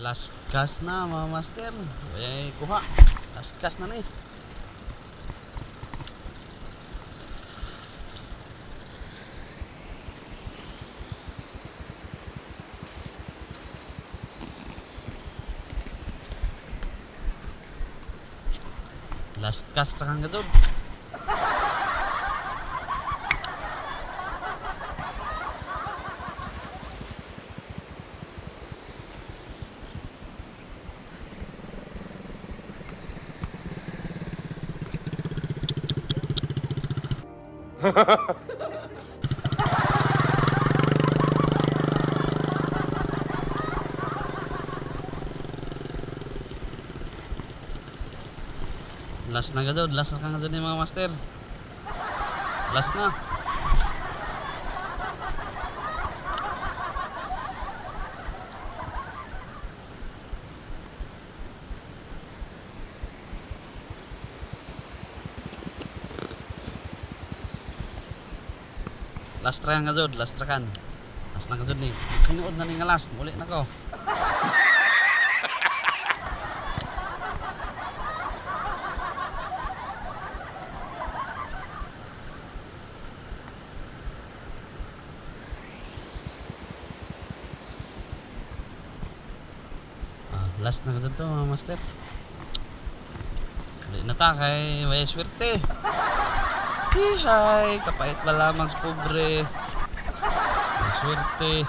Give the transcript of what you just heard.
Last cast na mga master. Eh, kuha. Last cast na ni. Last cast ra kang gadod. Last na gadod, last na kang gadod ni mga master. Last na. Last try nga jud, last try kan. Last na jud ni. Kinuod na ni nga last, muli na ko. Ah, last na ka to mga master. Muli na ta kay may swerte. Hihay, kapait pa lamang pobre. Swerte.